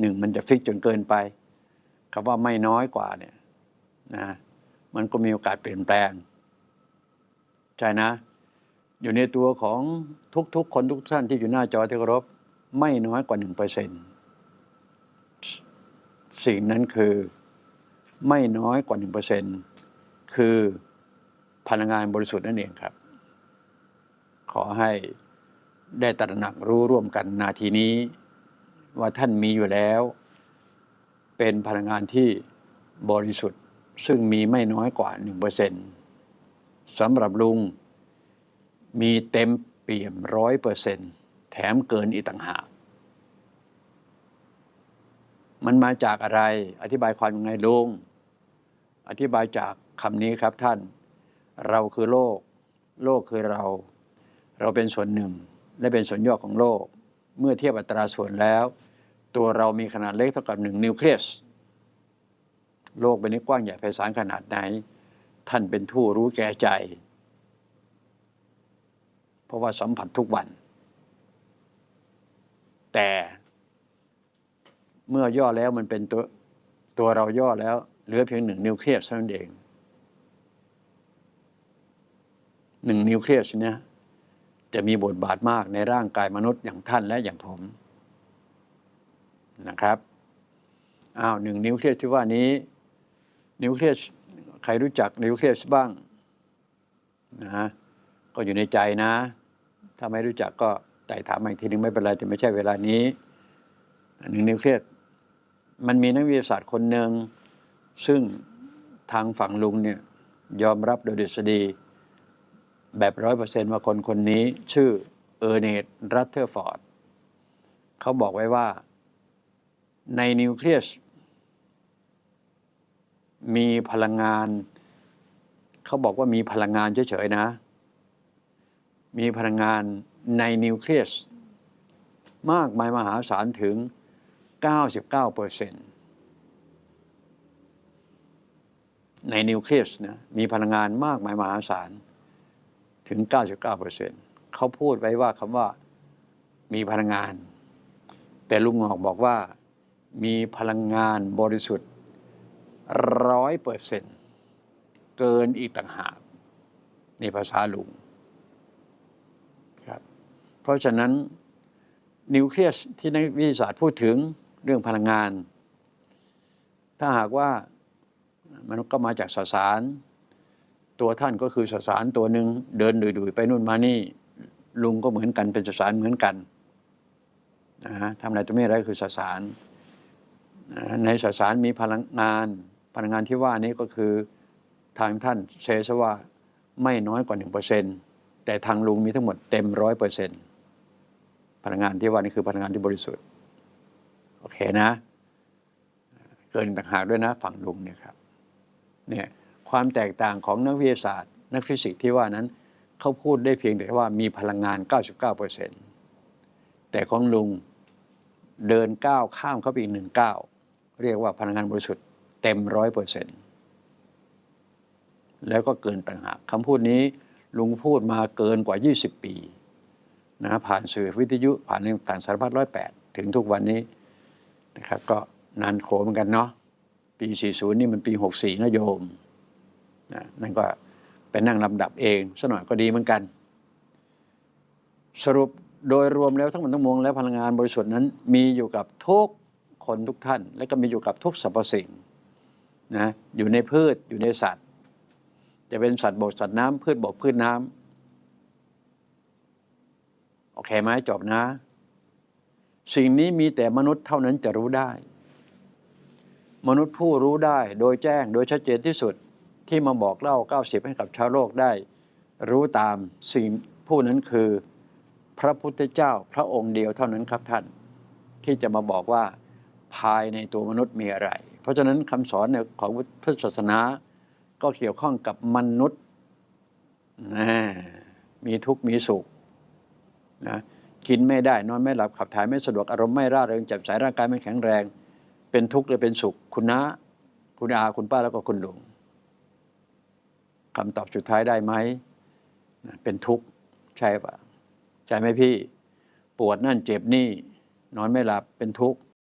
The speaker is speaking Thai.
หนึ่งมันจะฟิกจนเกินไปคำว่าไม่น้อยกว่าเนี่ยนะมันก็มีโอกาสเปลี่ยนแปลง ใช่นะ อยู่ในตัวของทุกๆ คนทุกท่านที่อยู่หน้าจอที่เคารพไม่น้อยกว่าหนึ่งเปอร์เซ็นสิ่งนั้นคือไม่น้อยกว่าหนึ่งเปอร์เซ็นคือพลังงานบริสุทธิ์นั่นเองครับ ขอให้ได้ตระหนักรู้ร่วมกันนาทีนี้ ว่าท่านมีอยู่แล้ว เป็นพลังงานที่บริสุทธิ์ ซึ่งมีไม่น้อยกว่าหนึ่งเปอร์เซ็นสำหรับลุงมีเต็มเปี่ยมร้อยเปอร์เซ็นแถมเกินอีกต่างหาก มันมาจากอะไร อธิบายความยังไงลุง อธิบายจากคำนี้ครับท่าน เราคือโลก โลกคือเรา เราเป็นส่วนหนึ่ง และเป็นส่วนย่อของโลก เมื่อเทียบอัตราส่วนแล้ว ตัวเรามีขนาดเล็กเท่ากับหนึ่งนิวเคลียส โลกใบนี้กว้างใหญ่ไพศาลขนาดไหน ท่านเป็นผู้รู้แก่ใจ เพราะว่าสัมผัสทุกวัน แต่เมื่อย่อแล้วมันเป็นตัวตัวเราย่อแล้ว เหลือเพียงหนึ่งนิวเคลียสเท่านั้นเองหนึ่งนิวเคลียสเนี่ยจะมีบทบาทมากในร่างกายมนุษย์อย่างท่านและอย่างผม นะครับอ้าวหนึ่งนิวเคลียสที่ว่านี้ นิวเคลียสใครรู้จักนิวเคลียสบ้างนะฮะก็อยู่ในใจนะ ถ้าไม่รู้จักก็ไต่ถามอีกทีนึงไม่เป็นไรแต่ไม่ใช่เวลานี้หนึ่งนิวเคลียสมันมีนักวิทยาศาสตร์คนหนึ่งซึ่งทางฝั่งลุงเนี่ยยอมรับโดยดุษฎีแบบร้อยเปอร์เซนต์ว่าคนคนนี้ชื่อเออร์เนตรัตเทอร์ฟอร์ดเขาบอกไว้ว่า ในนิวเคลียส มีพลังงาน เขาบอกว่ามีพลังงานเฉยๆนะ มีพลังงานในนิวเคลียส มากมายมหาศาลถึง 99เปอร์เซ็นต์ในนิวเคลียสนะมีพลังงานมากมายมหาศาลถึง 99เปอร์เซ็นต์เขาพูดไว้ว่าคำว่ามีพลังงาน แต่ลุงหงอกบอกว่า มีพลังงานบริสุทธิ์ร้อยเปอร์เซ็นต์เกินอีกต่างหากในภาษาลุงครับเพราะฉะนั้นนิวเคลียสที่นักวิทยาศาสตร์พูดถึงเรื่องพลังงาน ถ้าหากว่ามันก็มาจากสสาร ตัวท่านก็คือสสารตัวหนึ่งเดินดุยๆไปนู่นมานี่ ลุงก็เหมือนกันเป็นสสารเหมือนกันนะฮะทำอะไรตัวไม่ไรคือสสาร ในสสารมีพลังงาน พลังงานที่ว่านี้ก็คือทางท่านเชสว่าไม่น้อยกว่าหนึ่งเปอร์เซ็นแต่ทางลุงมีทั้งหมดเต็มร้อยเปอร์เซ็นต์พลังงานที่ว่านี่คือพลังงานที่บริสุทธิ์ โอเคนะ เกินต่างหากด้วยนะฝั่งลุงเนี่ยครับเนี่ยความแตกต่างของนักวิทยาศาสตร์ นักฟิสิกส์ที่ว่านั้นเขาพูดได้เพียงแต่ว่ามีพลังงาน 99เปอร์เซ็นต์แต่ของลุงเดินก้าวข้ามเข้าไปอีกหนึ่งก้าว เรียกว่าพลังงานบริสุทธิ์เต็มร้อยเปอร์เซ็นต์แล้วก็เกินต่างหากคำพูดนี้ลุงพูดมาเกินกว่า 20 ปีนะผ่านสื่อวิทยุผ่านต่างสารพัดร้อยแปดถึงทุกวันนี้นะครับก็นานโขเหมือนกันเนาะปี 40 นี่มันปี 64 นะโยมนะนั่นก็เป็นนั่งลำดับเองสหน่อยก็ดีเหมือนกัน สรุปโดยรวมแล้วทั้งหมดทั้งมวลแล้วพลังงานบริสุทธิ์นั้นมีอยู่กับทุก คนทุกท่าน และก็มีอยู่กับทุกสรรพสิ่งนะอยู่ในพืชอยู่ในสัตว์ จะเป็นสัตว์บกสัตว์น้ำพืชบกพืชน้ำโอเคไหมจบนะ สิ่งนี้มีแต่มนุษย์เท่านั้นจะรู้ได้ มนุษย์ผู้รู้ได้โดยแจ้งโดยชัดเจนที่สุดที่มาบอกเล่า 90 ให้กับชาวโลกได้ รู้ตามสิ่งผู้นั้นคือ พระพุทธเจ้าพระองค์เดียวเท่านั้นครับท่าน ที่จะมาบอกว่า ภายในตัวมนุษย์มีอะไร เพราะฉะนั้นคำสอนของพุทธศาสนาก็เกี่ยวข้องกับมนุษย์นะมีทุกข์มีสุขนะกินไม่ได้นอนไม่หลับขับถ่ายไม่สะดวกอารมณ์ไม่ร่าเริงแจ่มใสร่างกายไม่แข็งแรง เป็นทุกข์หรือเป็นสุข คุณน้าคุณอาคุณป้าแล้วก็คุณลุงคำตอบสุดท้ายได้ไหมเป็นทุกข์ใช่ปะใช่ไหมพี่ ปวดนั่นเจ็บนี่ นอนไม่หลับเป็นทุกข์